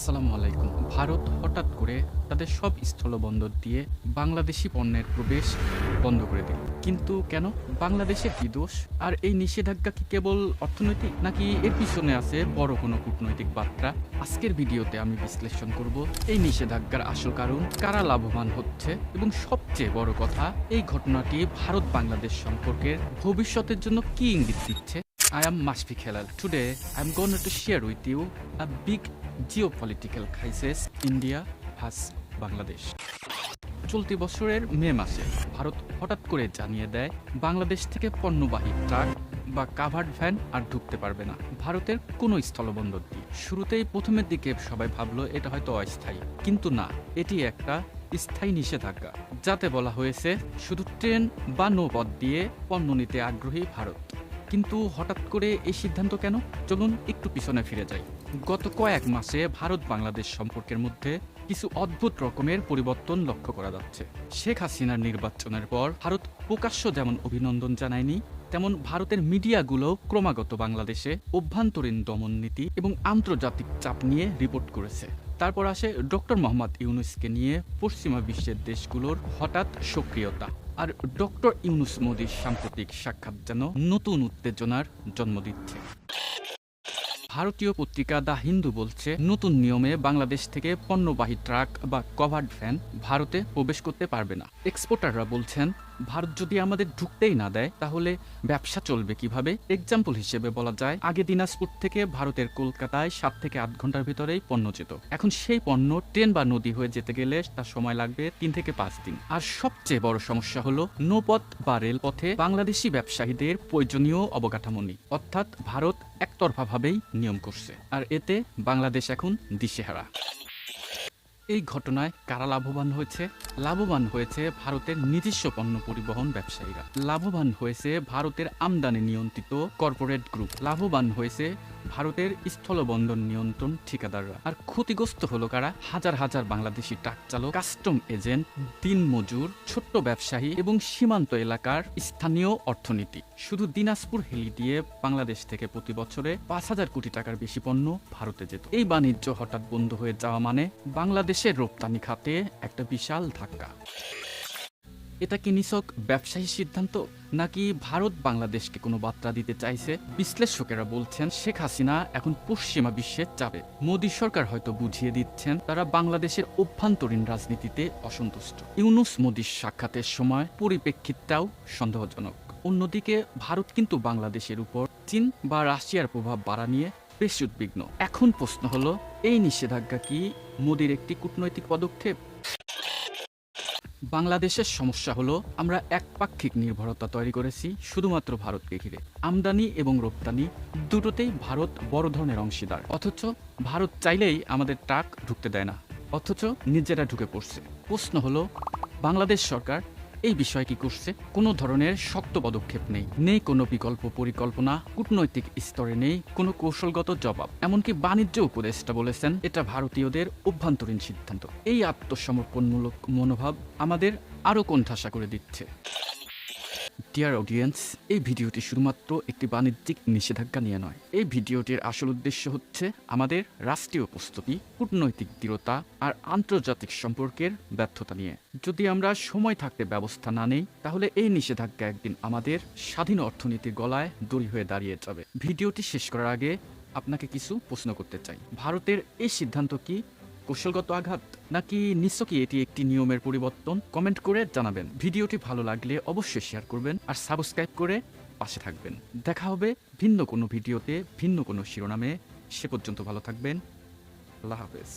আসসালামু আলাইকুম। ভারত হঠাৎ করে তাদের সব স্থলবন্দর দিয়ে বাংলাদেশি পণ্যের প্রবেশ বন্ধ করে দিল। কিন্তু কেন? বাংলাদেশের কি দোষ? আর এই নিষেধাজ্ঞা কি কেবল অর্থনৈতিক, নাকি এর পিছনে আছে বড় কোনো কূটনৈতিক বার্তা? আজকের ভিডিওতে আমি বিশ্লেষণ করব এই নিষেধাজ্ঞার আসল কারণ, কারা লাভবান হচ্ছে, এবং সবচেয়ে বড় কথা, এই ঘটনাটি ভারত বাংলাদেশ সম্পর্কের ভবিষ্যতের জন্য কি ইঙ্গিত দিচ্ছে? I am Mashfiq Helal. Today, I'm going to share with you a big geopolitical crisis India has Bangladesh. চলতি বছরের মে মাসে ভারত হঠাৎ করে জানিয়ে দেয় বাংলাদেশ থেকে পণ্যবাহী ট্রাক বা কাভার্ড ভ্যান আর ঢুকতে পারবে না। ভারতের কোনো স্থলবন্দর দিয়ে শুরুতেই প্রথমের দিকে সবাই ভাবলো এটা হয়তো অস্থায়ী। কিন্তু না এটি একটা স্থায়ী নিষেধাজ্ঞা। যাতে বলা হয়েছে শুধু ট্রেন বা নৌপথ দিয়ে পণ্য নিতে আগ্রহী ভারত। কিন্তু হঠাৎ করে এই সিদ্ধান্ত কেন? চলুন একটু পিছনে ফিরে যাই। গত কয়েক মাসে ভারত বাংলাদেশ সম্পর্কের মধ্যে কিছু অদ্ভুত রকমের পরিবর্তন লক্ষ্য করা যাচ্ছে। শেখ হাসিনার নির্বাচনের পর ভারত প্রকাশ্য যেমন অভিনন্দন জানায়নি তেমন ভারতের মিডিয়াগুলো ক্রমাগত বাংলাদেশে অভ্যন্তরীণ দমন নীতি এবং আন্তর্জাতিক চাপ নিয়ে রিপোর্ট করেছে। তারপর আসে ডক্টর মোহাম্মদ ইউনুসকে নিয়ে পশ্চিমা বিশ্বের দেশগুলোর হঠাৎ সক্রিয়তা আর ডক্টর ইউনুস মোদীর সাম্প্রতিক সাক্ষাৎ যেন নতুন উত্তেজনার জন্ম দিচ্ছে। ভারতীয় পত্রিকা দ্য হিন্দু বলছে, নতুন নিয়মে বাংলাদেশ থেকে পণ্যবাহী ট্রাক বা কভার্ড ভ্যান ভারতে প্রবেশ করতে পারবে না। এক্সপোর্টাররা বলছেন ভারত যদি আমাদের ঢুকতেই না দেয়, তাহলে ব্যবসা চলবে কীভাবে? এক্সাম্পল হিসেবে বলা যায়, আগে দিনাজপুর থেকে ভারতের কলকাতায় সাত থেকে আট ঘণ্টার ভিতরেই পণ্য যেত। এখন সেই পণ্য ট্রেন বা নদী হয়ে যেতে গেলে তার সময় লাগবে তিন থেকে পাঁচ দিন। আর সবচেয়ে বড় সমস্যা হলো নৌপথ বা রেলপথে বাংলাদেশি ব্যবসায়ীদের প্রয়োজনীয় অবকাঠামো নেই। অর্থাৎ ভারত একতরফাভাবেই নিয়ম করছে। আর এতে বাংলাদেশ এখন দিশেহারা। এই ঘটনায় কারা লাভবান হয়েছে? লাভবান হয়েছে ভারতের নিজস্ব পণ্য পরিবহন ব্যবসায়ীরা। লাভবান হয়েছে ভারতের আমদানি নিয়ন্ত্রিত কর্পোরেট গ্রুপ। লাভবান হয়েছে ভারতের স্থলবন্দর নিয়ন্ত্রণ ঠিকাদাররা। আর ক্ষতিগ্রস্ত হলো কারা? হাজার হাজার বাংলাদেশি ট্রাক চালক, কাস্টম এজেন্ট, দিনমজুর, ছোট্ট ব্যবসায়ী এবং সীমান্ত এলাকার স্থানীয় অর্থনীতি। শুধু দিনাজপুর হেলি দিয়ে বাংলাদেশ থেকে প্রতি বছরে পাঁচ হাজার কোটি টাকার বেশি পণ্য ভারতে যেত। এই বাণিজ্য হঠাৎ বন্ধ হয়ে যাওয়া মানে বাংলাদেশের রপ্তানি খাতে একটা বিশাল ধাক্কা। এটা কি নিছক ব্যবসায়ী সিদ্ধান্ত, নাকি ভারত বাংলাদেশকে কোনো বার্তা দিতে চাইছে? বিশ্লেষকেরা বলছেন, শেখ হাসিনা এখন পশ্চিমা বিশ্বের চাপে। মোদী সরকার হয়তো বুঝিয়ে দিচ্ছেন, তারা বাংলাদেশের অভ্যন্তরীণ রাজনীতিতে অসন্তুষ্ট। ইউনুস মোদীর সাক্ষাতের সময় পরিপ্রেক্ষিতটাও সন্দেহজনক। অন্যদিকে, ভারত কিন্তু বাংলাদেশের উপর চীন বা রাশিয়ার প্রভাব বাড়া নিয়ে বেশ উদ্বিগ্ন। এখন প্রশ্ন হলো এই নিষেধাজ্ঞা কি মোদীর একটি কূটনৈতিক পদক্ষেপ? বাংলাদেশের সমস্যা হলো, আমরা একপাক্ষিক নির্ভরতা তৈরি করেছি শুধুমাত্র ভারতকে ঘিরে। আমদানি এবং রপ্তানি দুটোতেই ভারত বড় ধরনের অংশীদার। অথচ ভারত চাইলেই আমাদের ট্রাক ঢুকতে দেয় না। অথচ নিজেরা ঢুকে পড়ছে। প্রশ্ন হলো, বাংলাদেশ সরকার এই বিষয়টি করছে কোনো ধরনের শক্ত পদক্ষেপ নেই। নেই কোনো বিকল্প পরিকল্পনা, কূটনৈতিক স্তরে নেই কোনো কৌশলগত জবাব। এমনকি বাণিজ্য উপদেষ্টা বলেছেন, এটা ভারতীয়দের অভ্যন্তরীণ সিদ্ধান্ত। এই আত্মসমর্পণমূলক মনোভাব আমাদের আরও কোণঠাসা করে দিচ্ছে। ডিয়ার অডিয়েন্স এই ভিডিওটি শুধুমাত্র একটি বাণিজ্যিক নিষেধাজ্ঞা নিয়ে নয়। এই ভিডিওটির আসল উদ্দেশ্য হচ্ছে আমাদের রাষ্ট্রীয় প্রস্তুতি, কূটনৈতিক দৃঢ়তা আর আন্তর্জাতিক সম্পর্কের ব্যর্থতা নিয়ে। যদি আমরা সময় থাকতে ব্যবস্থা না নেই, তাহলে এই নিষেধাজ্ঞা একদিন আমাদের স্বাধীন অর্থনীতির গলায় দড়ি হয়ে দাঁড়িয়ে যাবে। ভিডিওটি শেষ করার আগে আপনাকে কিছু প্রশ্ন করতে চাই। ভারতের এই সিদ্ধান্ত কি কৌশলগত আঘাত নাকি নিশ্চয়ই এটি একটি নিয়মের পরিবর্তন? কমেন্ট করে জানাবেন। ভিডিওটি ভালো লাগলে অবশ্যই শেয়ার করবেন আর সাবস্ক্রাইব করে পাশে থাকবেন। দেখা হবে ভিন্ন কোনো ভিডিওতে ভিন্ন কোনো শিরোনামে। সে পর্যন্ত ভালো থাকবেন। আল্লাহ হাফেজ।